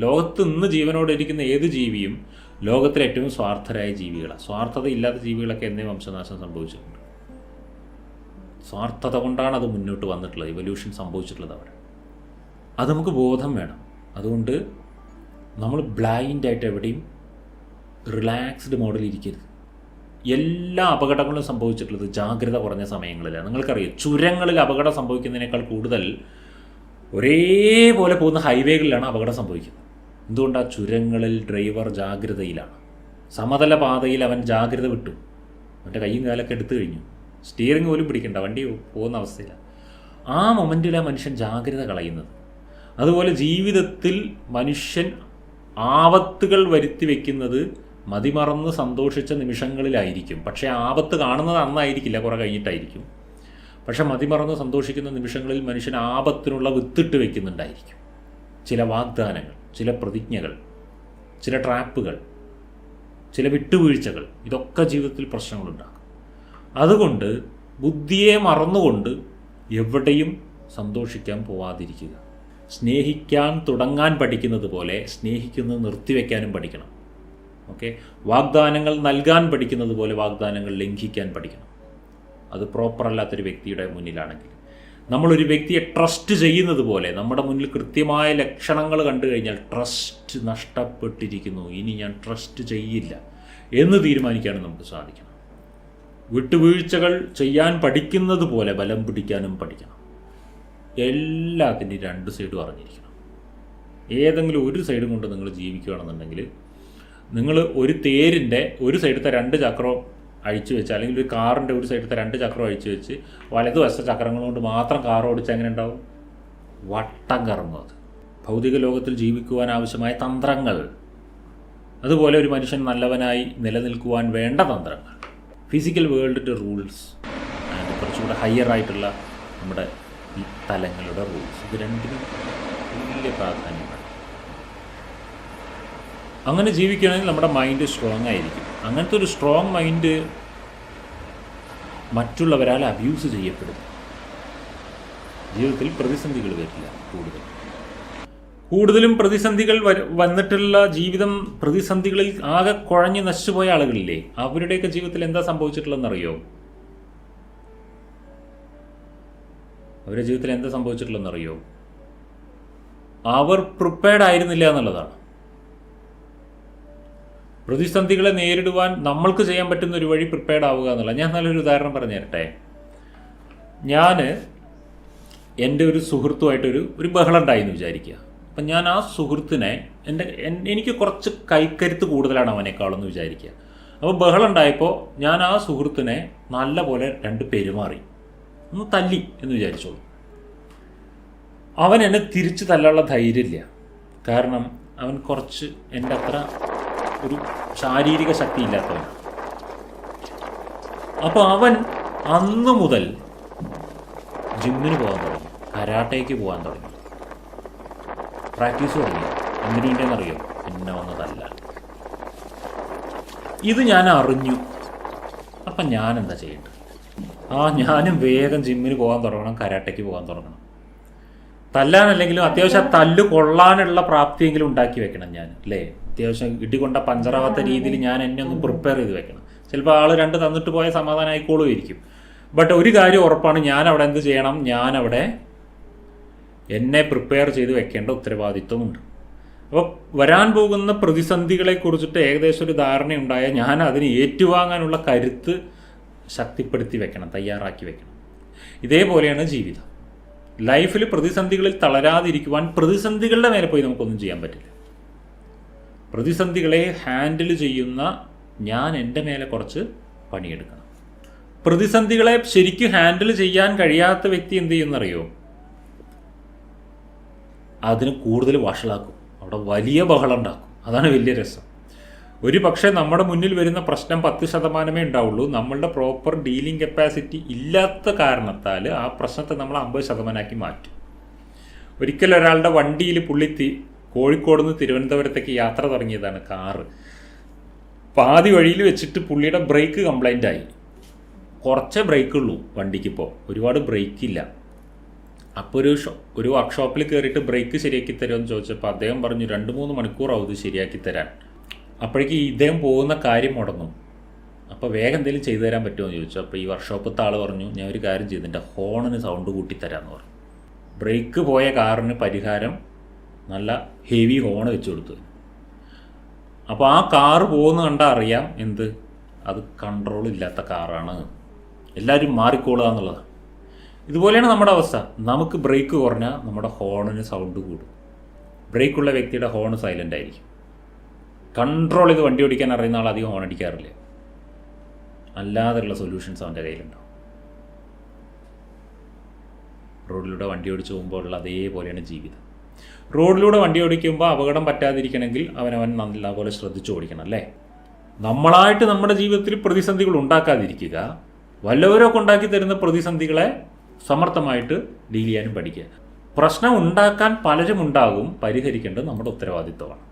ലോകത്ത് നിന്ന് ജീവനോട് ഇരിക്കുന്ന ഏത് ജീവിയും ലോകത്തിലെ ഏറ്റവും സ്വാർത്ഥരായ ജീവികളാണ് സ്വാർത്ഥത ഇല്ലാത്ത ജീവികളൊക്കെ എന്നേ വംശനാശം സംഭവിച്ചിട്ടുണ്ട്? സ്വാർത്ഥത കൊണ്ടാണ് അത് മുന്നോട്ട് വന്നിട്ടുള്ളത് ഇവല്യൂഷൻ സംഭവിച്ചിട്ടുള്ളത് അവിടെ. അത് നമുക്ക് ബോധം വേണം. അതുകൊണ്ട് നമ്മൾ ബ്ലൈൻഡായിട്ട് എവിടെയും റിലാക്സ്ഡ് മോഡിൽ ഇരിക്കരുത്. എല്ലാ അപകടങ്ങളും സംഭവിച്ചിട്ടുള്ളത് ജാഗ്രത കുറഞ്ഞ സമയങ്ങളിലാണ്. നിങ്ങൾക്കറിയാം ചുരങ്ങളിൽ അപകടം സംഭവിക്കുന്നതിനേക്കാൾ കൂടുതൽ ഒരേപോലെ പോകുന്ന ഹൈവേകളിലാണ് അപകടം സംഭവിക്കുന്നത്. എന്തുകൊണ്ടാണ് ചുരങ്ങളിൽ ഡ്രൈവർ ജാഗ്രതയിലാണ്? സമതല പാതയിൽ അവൻ ജാഗ്രത വിട്ടു. അവന്റെ കൈയും കാലൊക്കെ എടുത്തു കഴിഞ്ഞു. സ്റ്റിയറിംഗ് പോലും പിടിക്കണ്ട വണ്ടി പോകുന്ന അവസ്ഥയില്ല ആ മൊമെന്റിലാണ് മനുഷ്യൻ ജാഗ്രത കളയുന്നത്. അതുപോലെ ജീവിതത്തിൽ മനുഷ്യൻ ആപത്തുകൾ വരുത്തി വെക്കുന്നത് മതിമറന്ന് സന്തോഷിച്ച നിമിഷങ്ങളിലായിരിക്കും. പക്ഷേ ആപത്ത് കാണുന്നത് അന്നായിരിക്കില്ല കുറേ കഴിഞ്ഞിട്ടായിരിക്കും. പക്ഷെ മതിമറന്ന് സന്തോഷിക്കുന്ന നിമിഷങ്ങളിൽ മനുഷ്യൻ ആപത്തിനുള്ള വിത്തിട്ട് വെക്കുന്നുണ്ടായിരിക്കും. ചില വാഗ്ദാനങ്ങൾ. ചില പ്രതിജ്ഞകൾ ചില ട്രാപ്പുകൾ ചില വിട്ടുവീഴ്ചകൾ ഇതൊക്കെ ജീവിതത്തിൽ പ്രശ്നങ്ങളുണ്ടാക്കും. അതുകൊണ്ട് ബുദ്ധിയെ മറന്നുകൊണ്ട് എവിടെയും സന്തോഷിക്കാൻ പോവാതിരിക്കുക. സ്നേഹിക്കാൻ തുടങ്ങാൻ പഠിക്കുന്നത് പോലെ സ്നേഹിക്കുന്നത് നിർത്തിവെക്കാനും പഠിക്കണം. ഓക്കെ? വാഗ്ദാനങ്ങൾ നൽകാൻ പഠിക്കുന്നത് പോലെ വാഗ്ദാനങ്ങൾ ലംഘിക്കാൻ പഠിക്കണം. അത് പ്രോപ്പർ അല്ലാത്തൊരു വ്യക്തിയുടെ മുന്നിലാണെങ്കിൽ. നമ്മളൊരു വ്യക്തിയെ ട്രസ്റ്റ് ചെയ്യുന്നത് പോലെ നമ്മുടെ മുന്നിൽ കൃത്യമായ ലക്ഷണങ്ങൾ കണ്ടു കഴിഞ്ഞാൽ ട്രസ്റ്റ് നഷ്ടപ്പെട്ടിരിക്കുന്നു. ഇനി ഞാൻ ട്രസ്റ്റ് ചെയ്യില്ല എന്ന് തീരുമാനിക്കാനും നമുക്ക് സാധിക്കണം. വിട്ടുവീഴ്ചകൾ ചെയ്യാൻ പഠിക്കുന്നത് പോലെ ബലം പിടിക്കാനും പഠിക്കണം. എല്ലാത്തിന്റെയും രണ്ട് സൈഡും അറിഞ്ഞിരിക്കണം ഏതെങ്കിലും ഒരു സൈഡും കൊണ്ട് നിങ്ങൾ ജീവിക്കുകയാണെന്നുണ്ടെങ്കിൽ നിങ്ങൾ ഒരു തേരിന്റെ ഒരു സൈഡത്തെ രണ്ട് ചക്രവും അഴിച്ചു വെച്ച് അല്ലെങ്കിൽ ഒരു കാറിന്റെ ഒരു സൈഡിലത്തെ രണ്ട് ചക്രം അഴിച്ചു വെച്ച് വലതുവശത്തെ ചക്രങ്ങൾ കൊണ്ട് മാത്രം കാർ ഓടിച്ച് എങ്ങനെ ഉണ്ടാവും? വട്ടം കറങ്ങും അത്. ഭൗതിക ലോകത്തിൽ ജീവിക്കുവാൻ ആവശ്യമായ തന്ത്രങ്ങൾ. അതുപോലെ ഒരു മനുഷ്യൻ നല്ലവനായി നിലനിൽക്കുവാൻ വേണ്ട തന്ത്രങ്ങൾ. ഫിസിക്കൽ വേൾഡിന്റെ റൂൾസ് ആൻഡ് കുറച്ചുകൂടെ ഹയർ ആയിട്ടുള്ള നമ്മുടെ ഈ തലങ്ങളുടെ റൂൾസ് ഇത് രണ്ടിനും വലിയ പ്രാധാന്യമാണ്. അങ്ങനെ ജീവിക്കണമെങ്കിൽ നമ്മുടെ മൈൻഡ് സ്ട്രോങ് ആയിരിക്കും. അങ്ങനത്തെ ഒരു സ്ട്രോങ് മൈൻഡ് മറ്റുള്ളവരാൽ അബ്യൂസ് ചെയ്യപ്പെടും ജീവിതത്തിൽ പ്രതിസന്ധികൾ വരില്ല കൂടുതൽ. കൂടുതലും പ്രതിസന്ധികൾ വന്നിട്ടുള്ള ജീവിതം പ്രതിസന്ധികളിൽ ആകെ കുഴഞ്ഞു നശിച്ചുപോയ ആളുകളില്ലേ? അവരുടെയൊക്കെ ജീവിതത്തിൽ എന്താ സംഭവിച്ചിട്ടുള്ളതെന്നറിയോ? അവരുടെ ജീവിതത്തിൽ എന്താ സംഭവിച്ചിട്ടുള്ളതെന്നറിയോ? അവർ പ്രിപ്പയർഡ് ആയിരുന്നില്ല എന്നുള്ളതാണ്. പ്രതിസന്ധികളെ നേരിടുവാൻ നമ്മൾക്ക് ചെയ്യാൻ പറ്റുന്ന ഒരു വഴി പ്രിപ്പയർഡ് ആവുക എന്നുള്ള ഞാൻ നല്ലൊരു ഉദാഹരണം പറഞ്ഞു തരട്ടെ. ഞാൻ എന്റെ ഒരു സുഹൃത്തുമായിട്ടൊരു ഒരു ബഹളം ഉണ്ടായി എന്ന് വിചാരിക്കുക. അപ്പം ഞാൻ ആ സുഹൃത്തിനെ എന്റെ എനിക്ക് കുറച്ച് കൈക്കരുത്ത് കൂടുതലാണ് അവനേക്കാളെന്ന് വിചാരിക്കുക. അപ്പോൾ ബഹളം ഉണ്ടായപ്പോൾ ഞാൻ ആ സുഹൃത്തിനെ നല്ല പോലെ രണ്ട് പെരുമാറി. ഒന്ന് തല്ലി എന്ന് വിചാരിച്ചോളൂ. അവൻ എന്നെ തിരിച്ചു തല്ലാനുള്ള ധൈര്യമില്ല. കാരണം അവൻ കുറച്ച് എന്റെ അത്ര ഒരു ശാരീരിക ശക്തി ഇല്ലാത്തവൻ അപ്പോൾ അവൻ അന്ന് മുതൽ ജിമ്മിന് പോകാൻ തുടങ്ങി. കരാട്ടയ്ക്ക് പോകാൻ തുടങ്ങി. പ്രാക്ടീസ് തുടങ്ങി. എന്തിനു വേണ്ടിയെന്നറിയോ? എന്നെ വന്നതല്ല. ഇത് ഞാൻ അറിഞ്ഞു. അപ്പം ഞാൻ എന്താ ചെയ്യേണ്ടത്? ആ ഞാനും വേഗം ജിമ്മിന് പോകാൻ തുടങ്ങണം കരാട്ടയ്ക്ക് പോകാൻ തുടങ്ങണം. തല്ലാനല്ലെങ്കിലും അത്യാവശ്യം തല്ല് കൊള്ളാനുള്ള പ്രാപ്തിയെങ്കിലും ഉണ്ടാക്കി വെക്കണം ഞാൻ അല്ലേ? അത്യാവശ്യം ഇടികൊണ്ട പഞ്ചറാവാത്ത രീതിയിൽ ഞാൻ എന്നെ ഒന്ന് പ്രിപ്പയർ ചെയ്ത് വെക്കണം. ചിലപ്പോൾ ആൾ രണ്ട് തന്നിട്ട് പോയ സമാധാനം ഇരിക്കും ബട്ട് ഒരു കാര്യം ഉറപ്പാണ് ഞാൻ അവിടെ എന്ത് ചെയ്യണം? ഞാൻ അവിടെ എന്നെ പ്രിപ്പയർ ചെയ്ത് വെക്കേണ്ട ഉത്തരവാദിത്വമുണ്ട്. അപ്പോൾ വരാൻ പോകുന്ന പ്രതിസന്ധികളെ കുറിച്ചിട്ട് ഏകദേശം ഒരു ധാരണയുണ്ടായ ഞാൻ അതിന് ഏറ്റുവാങ്ങാനുള്ള കരുത്ത് ശക്തിപ്പെടുത്തി വെക്കണം തയ്യാറാക്കി വെക്കണം. ഇതേപോലെയാണ് ജീവിതം. ലൈഫിൽ പ്രതിസന്ധികളിൽ തളരാതിരിക്കുവാൻ പ്രതിസന്ധികളുടെ മേലെ പോയി നമുക്കൊന്നും ചെയ്യാൻ പറ്റില്ല. പ്രതിസന്ധികളെ ഹാൻഡിൽ ചെയ്യുന്ന ഞാൻ എന്റെ മേലെ കുറച്ച് പണിയെടുക്കണം. പ്രതിസന്ധികളെ ശരിക്കും ഹാൻഡിൽ ചെയ്യാൻ കഴിയാത്ത വ്യക്തി എന്ത് ചെയ്യുന്നറിയോ? അതിന് കൂടുതൽ വഷളാക്കും. അവിടെ വലിയ ബഹളം ഉണ്ടാക്കും. അതാണ് വലിയ രസം. ഒരു പക്ഷേ നമ്മുടെ മുന്നിൽ വരുന്ന പ്രശ്നം പത്ത് ശതമാനമേ ഉണ്ടാവുള്ളൂ. നമ്മളുടെ പ്രോപ്പർ ഡീലിംഗ് കപ്പാസിറ്റി ഇല്ലാത്ത കാരണത്താൽ ആ പ്രശ്നത്തെ നമ്മൾ അമ്പത് ശതമാനമാക്കി മാറ്റും. ഒരിക്കൽ ഒരാളുടെ വണ്ടിയിൽ പുള്ളിത്തി കോഴിക്കോട് നിന്ന് തിരുവനന്തപുരത്തേക്ക് യാത്ര തുടങ്ങിയതാണ് കാറ് പാതി വഴിയിൽ വെച്ചിട്ട് പുള്ളിയുടെ ബ്രേക്ക് കംപ്ലൈന്റ് ആയി. കുറച്ചേ ബ്രേക്ക് ഉള്ളൂ വണ്ടിക്ക് ഇപ്പോൾ ഒരുപാട് ബ്രേക്ക് ഇല്ല. അപ്പോൾ ഒരു ഒരു വർക്ക്ഷോപ്പിൽ കയറിയിട്ട് ബ്രേക്ക് ശരിയാക്കി തരുമെന്ന് ചോദിച്ചപ്പോൾ അദ്ദേഹം പറഞ്ഞു രണ്ട് മൂന്ന് മണിക്കൂറാവും ഇത് ശരിയാക്കി തരാൻ. അപ്പോഴേക്ക് ഇദ്ദേഹം പോകുന്ന കാര്യം മുടങ്ങും. അപ്പോൾ വേഗം എന്തെങ്കിലും ചെയ്തു തരാൻ പറ്റുമോ എന്ന് ചോദിച്ചു. അപ്പോൾ ഈ വർക്ക്ഷോപ്പത്തെ ആൾ പറഞ്ഞു ഞാൻ ഒരു കാര്യം ചെയ്തു എന്റെ ഹോണിന് സൗണ്ട് കൂട്ടി തരാമെന്ന് പറഞ്ഞു. ബ്രേക്ക് പോയ കാറിന് പരിഹാരം നല്ല ഹെവി ഹോൺ വെച്ച് കൊടുത്തു. അപ്പോൾ ആ കാറ് പോകുന്ന കണ്ടാൽ അറിയാം എന്ത്? അത് കൺട്രോൾ ഇല്ലാത്ത കാറാണ്. എല്ലാവരും മാറിക്കോളുക എന്നുള്ളതാണ് ഇതുപോലെയാണ് നമ്മുടെ അവസ്ഥ. നമുക്ക് ബ്രേക്ക് കുറഞ്ഞാൽ നമ്മുടെ ഹോണിന് സൗണ്ട് കൂടും. ബ്രേക്കുള്ള വ്യക്തിയുടെ ഹോൺ സൈലന്റ് ആയിരിക്കും. കൺട്രോൾ ചെയ്ത് വണ്ടി ഓടിക്കാൻ അറിയുന്ന ആൾ അധികം ഹോൺ അടിക്കാറില്ല. അല്ലാതെയുള്ള സൊല്യൂഷൻസ് അവന്റെ കയ്യിലുണ്ടാവും. റോഡിലൂടെ വണ്ടി ഓടിച്ചു പോകുമ്പോൾ ഉള്ള അതേപോലെയാണ് ജീവിതം. റോഡിലൂടെ വണ്ടി ഓടിക്കുമ്പോൾ അപകടം പറ്റാതിരിക്കണമെങ്കിൽ അവനവൻ നല്ലപോലെ ശ്രദ്ധിച്ചു ഓടിക്കണം അല്ലേ? നമ്മളായിട്ട് നമ്മുടെ ജീവിതത്തിൽ പ്രതിസന്ധികൾ ഉണ്ടാക്കാതിരിക്കുക വല്ലവരൊക്കെ ഉണ്ടാക്കി തരുന്ന പ്രതിസന്ധികളെ സമർത്ഥമായിട്ട് ഡീൽ ചെയ്യാനും പഠിക്കുക. പ്രശ്നം ഉണ്ടാക്കാൻ പലരും ഉണ്ടാകും പരിഹരിക്കേണ്ടത് നമ്മുടെ ഉത്തരവാദിത്വമാണ്.